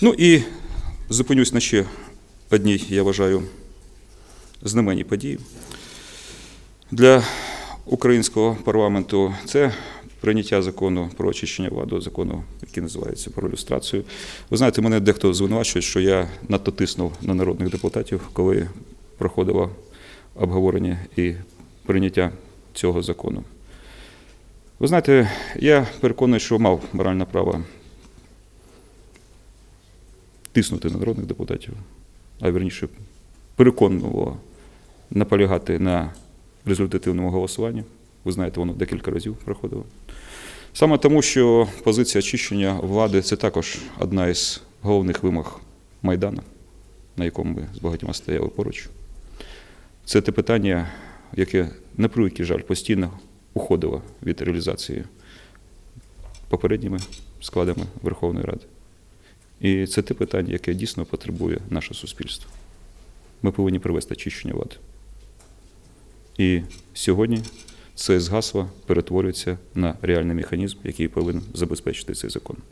Ну і зупинюсь на ще одній, я вважаю, знаменній події. Для українського парламенту це прийняття закону про очищення влади, закону, який називається про люстрацію. Ви знаєте, мене дехто звинувачує, що я надто тиснув на народних депутатів, коли проходило обговорення і прийняття цього закону. Ви знаєте, я переконаний, що мав моральне право тиснути на народних депутатів, а вірніше переконливо наполягати на результативному голосуванні. Ви знаєте, воно декілька разів проходило. Саме тому, що позиція очищення влади це також одна із головних вимог Майдану, на якому ми з багатьма стояли поруч. Це те питання, яке, на превеликий жаль, постійно уходило від реалізації попередніми складами Верховної Ради. І це те питання, яке дійсно потребує наше суспільство. Ми повинні привести очищення влади. І сьогодні це з гасла перетворюється на реальний механізм, який повинен забезпечити цей закон.